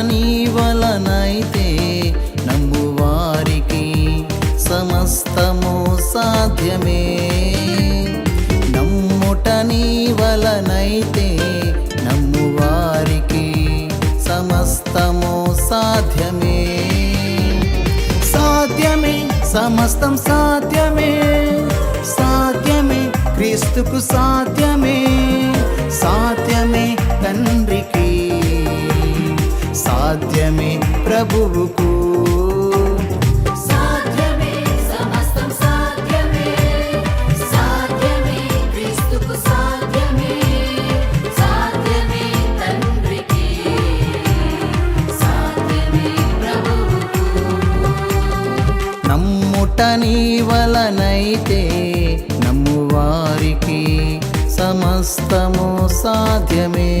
నీ వలనైతే నమ్మువారికి సమస్తము సాధ్యమే. నమ్ముట నీ వలనైతే నమ్మువారికి సమస్తము సాధ్యమే. సాధ్యమే సమస్తం సాధ్యమే. సాధ్యమే క్రీస్తుకు సాధ్యమే. సాధ్యమే తండ్రికి ప్రభువుకు. నమ్ముట నీ వలనైతే నమ్ము వారికి సమస్తము సాధ్యమే.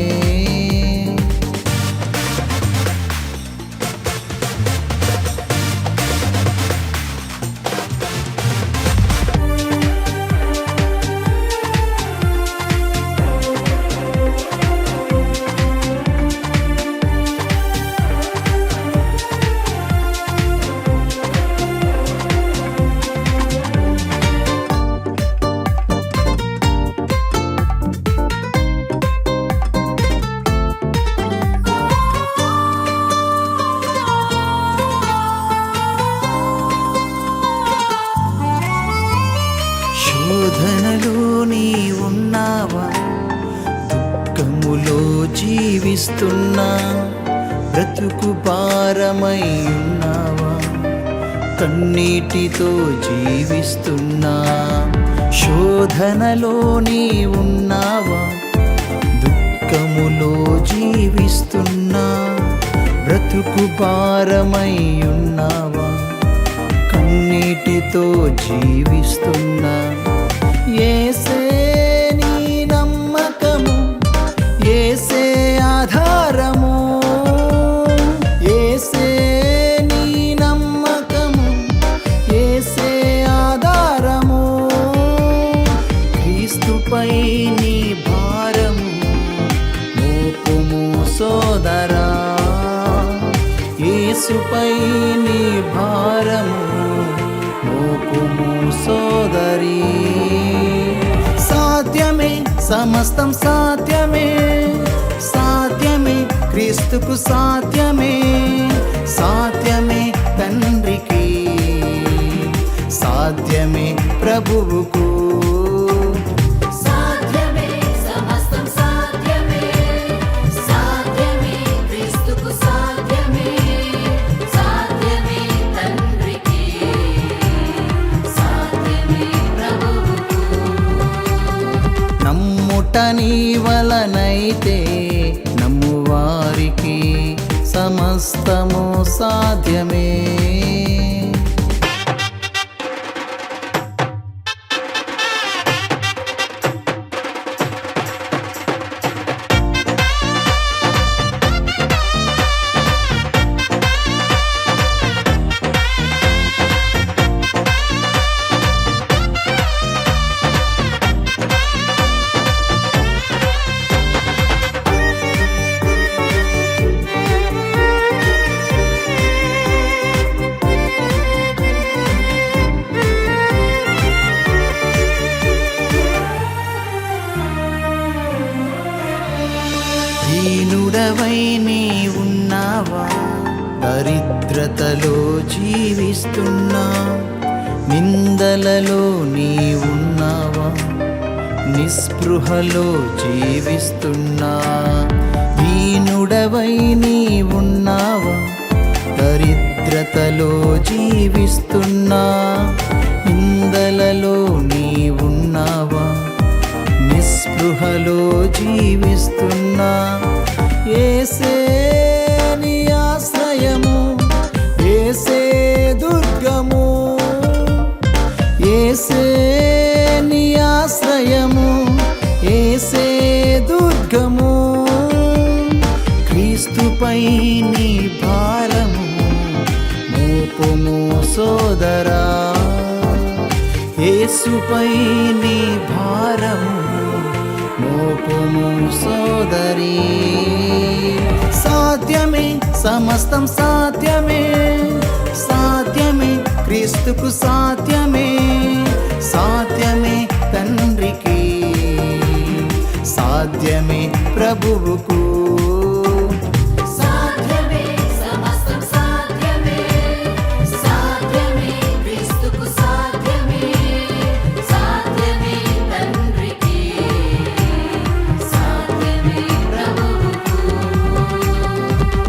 శోధనలో నీ ఉన్నావా దుఃఖములో జీవిస్తున్నా బ్రతుకు భారమై ఉన్నావా కన్నీటితో జీవిస్తున్నా శోధనలో నీ ఉన్నావా దుఃఖములో జీవిస్తున్నా బ్రతుకు భారమై ఉన్నావా కన్నీటితో జీవిస్తున్నా ఏసే నీ నమ్మకము ఏసే ఆధారము ఏసే నీ నమ్మకము ఏసే ఆధారము. క్రీస్తుపై నీ భారము మోపుము సోదరా. యేసుపై నీ భారము మోపుము సమస్తం సాధ్యమే సాధ్యమే క్రీస్తుకు సాధ్యమే సాధ్యమే తండ్రికి సాధ్యమే ప్రభువుకు. నమ్ముట నీ వలనైతే నమ్మువారికి సమస్తము సాధ్యమే. నిందలలో నీ ఉన్నావా నిస్పృహలో జీవిస్తున్నా? దీనుడవై నీ ఉన్నావా దరిద్రతలో జీవిస్తున్నా? నిందలలో నీ ఉన్నావా నిస్పృహలో జీవిస్తున్నా? ఏసే నీ ఆశ్రయము ఏసే దుర్గము ఏసే నీ ఆశ్రయము ఏసే దుర్గము. క్రీస్తుపై నీ భారము మోపము సోదరా. ఏసుపై నీ భారము మోపము సోదరి. సాధ్యమే సమస్తం సాధ్యమే. సాధ్యమే క్రీస్తుకు సా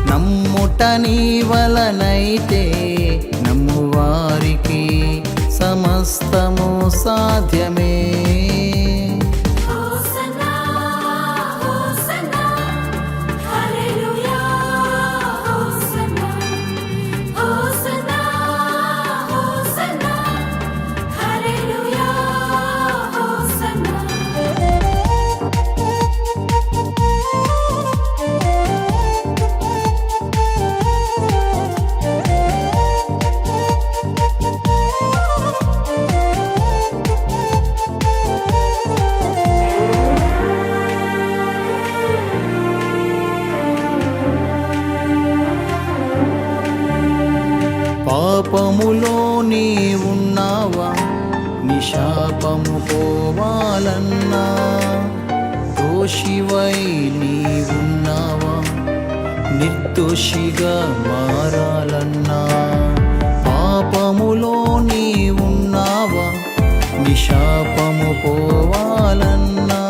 నమ్ముట నీ వలనైతే నమ్ము వారికి సమస్తము సాధ్యమే. పాపములో నీ ఉన్నావా? నిశాపము పోవాలన్నా. దోషివై నీ ఉన్నావా? నిర్దోషిగా మారాలన్నా. పాపములో నీ ఉన్నావా? నిశాపము పోవాలన్నా.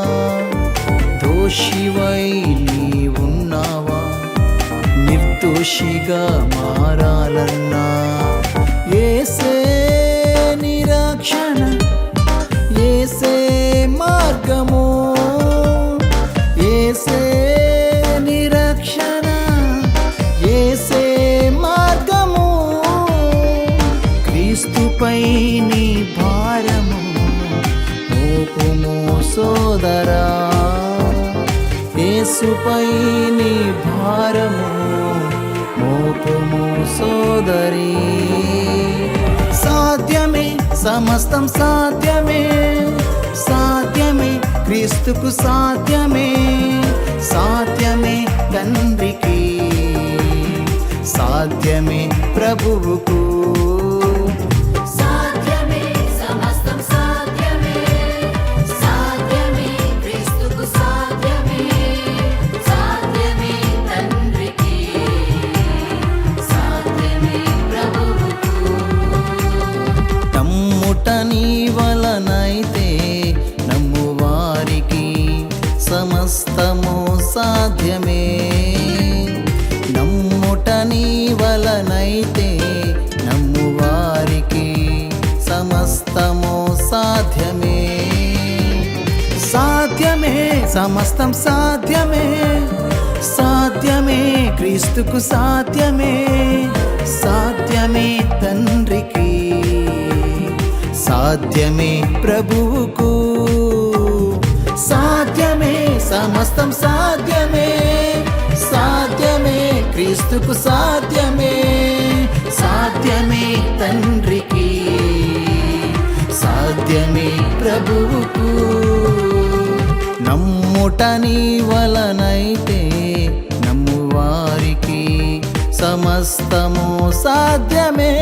దోషివై నీ ఉన్నావా? నిర్దోషిగా మారాలన్నా. రక్షణ ఏసే మార్గము క్రీస్తుపై నీ భారము మోపుము సోదరా యేసుపై నీ భారము మోపుము సోదరి. సాధ్యమే సమస్తం సాధ్యమే సాధ్యమే క్రీస్తుకు సాధ్యమే. సాధ్యమే తండ్రికి. సాధ్యమే ప్రభువుకు. సాధ్యమే. నమ్ముట నీ వలనైతే నమ్ము వారికి సమస్తము సాధ్యమే. సాధ్యమే సమస్తం సాధ్యమే. సాధ్యమే క్రీస్తుకు సాధ్యమే. సాధ్యమే తండ్రికి. సాధ్యమే ప్రభువుకు సమస్తం సాధ్యమే సాధ్యమే క్రీస్తుకు సాధ్యమే సాధ్యమే తండ్రికి సాధ్యమే ప్రభువుకు. నమ్ముట నీ వలనైతే నమ్ము వారికి సమస్తము సాధ్యమే.